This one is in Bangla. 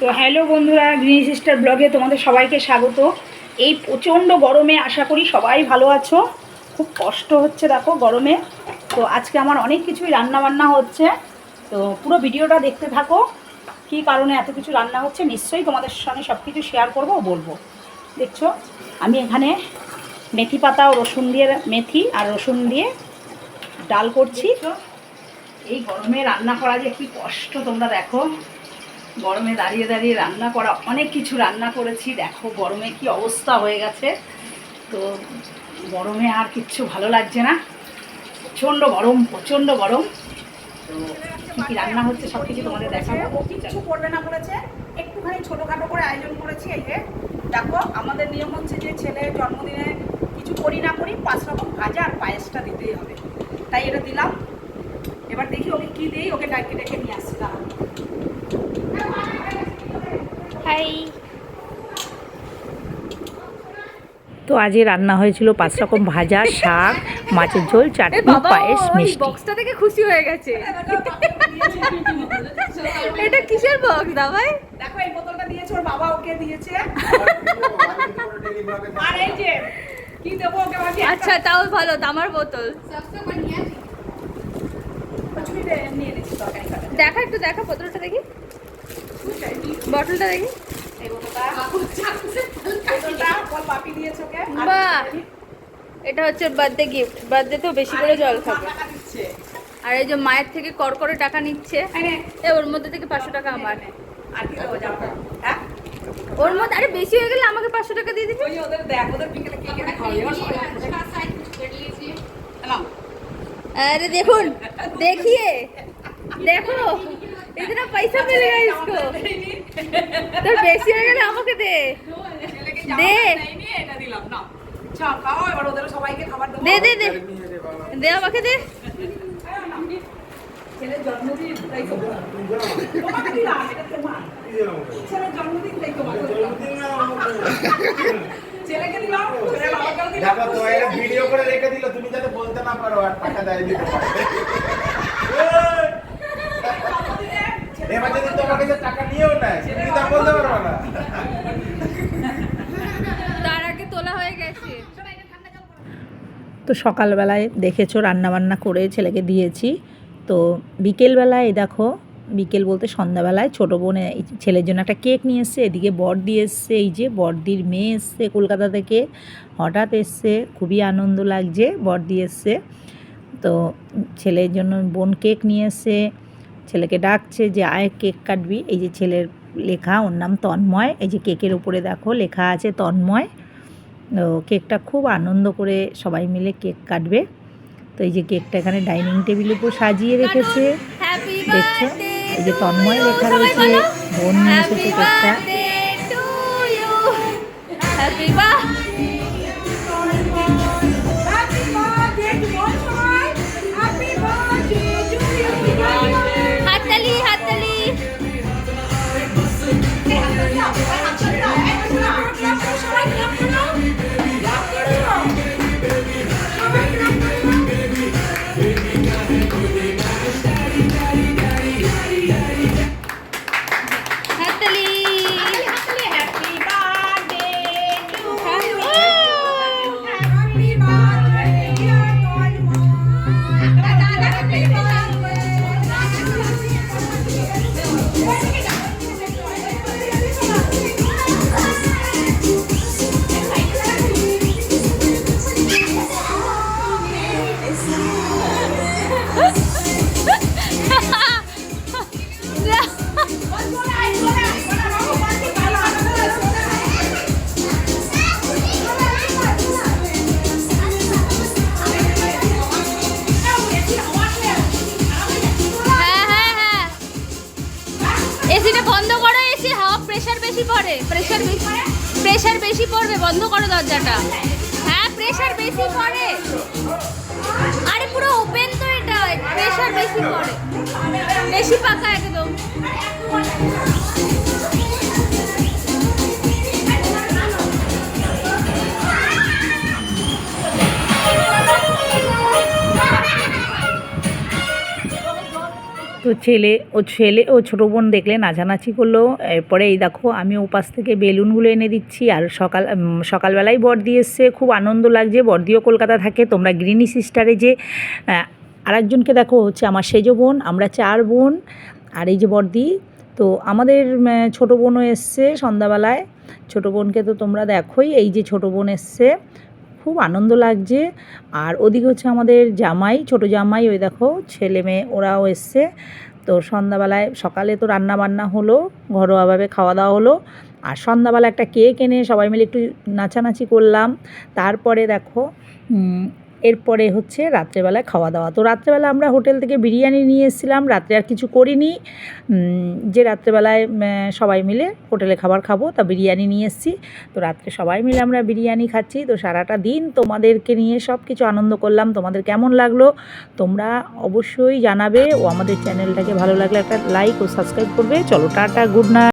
তো হ্যালো বন্ধুরা, গ্রিন সিস্টার ব্লগে তোমাদের সবাইকে স্বাগত। এই প্রচণ্ড গরমে আশা করি সবাই ভালো আছো। খুব কষ্ট হচ্ছে দেখো গরমে। তো আজকে আমার অনেক কিছুই রান্না বান্না হচ্ছে। তো পুরো ভিডিওটা দেখতে থাকো। কী কারণে এত কিছু রান্না হচ্ছে নিশ্চয়ই তোমাদের সঙ্গে সব কিছু শেয়ার করব বলব। দেখছ? আমি এখানে মেথি পাতা ও রসুন দিয়ে, মেথি আর রসুন দিয়ে ডাল করছি। এই গরমে রান্না করা যে কি কষ্ট তোমরা দেখো। গরমে দাঁড়িয়ে দাঁড়িয়ে রান্না করা, অনেক কিছু রান্না করেছি। দেখো, গরমে কি অবস্থা হয়ে গেছে। তো গরমে আর কিচ্ছু ভালো লাগছে না। প্রচণ্ড গরম প্রচণ্ড গরম। তো কী রান্না হচ্ছে সব কিছু তোমাদের দেখাবো। ও কিচ্ছু করবে না বলেছে। একটুখানি ছোটোখাটো করে আয়োজন করেছি যে দেখো, আমাদের নিয়ম হচ্ছে যে ছেলের জন্মদিনে কিছু করি না করি, পাঁচ রকম ভাজা আর পায়েসটা দিতেই হবে। তাই এটা দিলাম। এবার দেখি ওকে কী দিই, ওকে ডাকে ডেকে নিয়ে আসছি। হাই তো আজকে রান্না হয়েছিল পাঁচ রকম ভাজা শাক মাছের ঝোল চাটনি পায়েস মিষ্টি। বক্সটা থেকে খুশি হয়ে গেছে। এটা কিসের বক্স দাবাই দেখো এই বোতলটা দিয়েছে ওর বাবা ওকে দিয়েছে। আর এই যে কি দেবো ওকে ভাবছি আচ্ছা তাও ভালো তামার বোতল। দেখা একটু দেখা বোতলটা দেখি। বটলটা দেখি। আর বাহ। এটা হচ্ছে বার্থডে গিফট বার্থডেতেও বেশি করে জল খাবে। আর এই যে মায়ের থেকে কর করে টাকা নিচ্ছে ওর মধ্যে থেকে পাঁচশো টাকা আমার। আর ওর মধ্যে আরে বেশি হয়ে গেলে আমাকে পাঁচশো টাকা দিয়ে দিবি? ওই যে ওদের দেখ। ওদের বিকেলে কে কেটে খাওয়াই এবার সবাই নাও अरे देखो देखिए देखो इतना पैसा मिलेगा इसको तो বেশি হয়ে গেলে আমাকে দে ছেলেকে দে। জামা নেই নিয়ে এটা দিলাম নাও চা খাও এবার ওদের সবাইকে খাবার দেবো দে দে দে দে আমাকে দে ছেলের জন্মদিন তাই তো তোমাকে দিলাম এটা তোমার ছেলের জন্মদিন তাই তোমাকে দিলাম ছেলেকে দিলাম ছেলের বাবাকেও দিলাম দেখো তো এটা ভিডিও করে রেখে দিল তুমি যাতে বলতে না পারো আর টাকা দেয় দিতে পারো টাকা নিয়েও নেয়। তুমি তা বলতে পারবে না। তার আগে তোলা হয়ে গেছে। তো সকালবেলায় দেখেছ রান্নাবান্না করে ছেলেকে দিয়েছি। তো বিকেলবেলায় দেখো বিকেল বলতে সন্ধ্যাবেলায় ছোটো বোনে এই ছেলের জন্য একটা কেক নিয়ে এসছে এদিকে বড়দি এসছে এই যে বড়দির মেয়ে এসছে কলকাতা থেকে হঠাৎ এসছে খুবই আনন্দ লাগছে বড়দি এসছে। তো ছেলের জন্য বোন কেক নিয়ে এসছে ছেলেকে ডাকছে যে আয় কেক কাটবি। এই যে ছেলের লেখা ওর নাম তন্ময়। এই যে কেকের উপরে দেখো লেখা আছে তন্ময়। তো কেকটা খুব আনন্দ করে সবাই মিলে কেক কাটবে। তো এই যে কেকটা এখানে ডাইনিং টেবিলের উপর সাজিয়ে রেখেছে। দেখছ? এই যে তন্ময় লেখা রয়েছে বোন নিয়ে এসেছে কেকটা। এসিটা বন্ধ করো এসি, হাওয়া প্রেশার বেশি পড়ে। প্রেশার বেশি প্রেশার বেশি পড়বে, বন্ধ করো দরজাটা। হ্যাঁ প্রেশার বেশি পড়ে। আরে পুরো ওপেন তো এটা প্রেশার বেশি পড়ে। বেশি পাকা একদম। তো ছেলে ও ছেলে ও ছোটো বোন দেখলে নাচানাচি করল। এরপরে এই দেখো, আমি ওপাশ থেকে বেলুনগুলো এনে দিচ্ছি আর সকাল সকালবেলায় বর্দি এসছে। খুব আনন্দ লাগছে। বর্দিও কলকাতা থাকে। তোমরা গ্রিনি সিস্টারে যে আরেকজনকে দেখো, হচ্ছে আমার সেজো বোন, আমরা চার বোন আর এই যে বর্দি। তো আমাদের ছোটো বোনও এসছে সন্ধ্যাবেলায়। ছোটো বোনকে তো তোমরা দেখোই। এই যে ছোটো বোন এসছে। খুব আনন্দ লাগছে। আর ওদিকে হচ্ছে আমাদের জামাই, ছোট জামাই, ওই দেখো ছেলে মেয়ে, ওরাও এসছে। তো সন্ধ্যাবেলায় সকালে তো রান্না বান্না হলো, ঘরোয়াভাবে খাওয়া দাওয়া হলো। আর সন্ধ্যাবেলা একটা কেক এনে সবাই মিলে একটু নাচানাচি করলাম। তারপরে দেখো এরপরে হচ্ছে রাত্রেবেলায় খাওয়া দাওয়া। তো রাত্রেবেলা আমরা হোটেল থেকে বিরিয়ানি নিয়ে এসেছিলাম, রাত্রে আর কিছু করিনি। যে রাত্রেবেলায় সবাই মিলে হোটেলে খাবার খাব, তা বিরিয়ানি নিয়ে এসেছি। তো রাত্রে সবাই মিলে আমরা বিরিয়ানি খাচ্ছি। তো সারাটা দিন তোমাদেরকে নিয়ে সব কিছু আনন্দ করলাম। তোমাদের কেমন লাগল তোমরা অবশ্যই জানাবে। ও আমাদের চ্যানেলটাকে ভালো লাগলে একটা লাইক ও সাবস্ক্রাইব করবে। চলো, টাটা, গুড নাইট।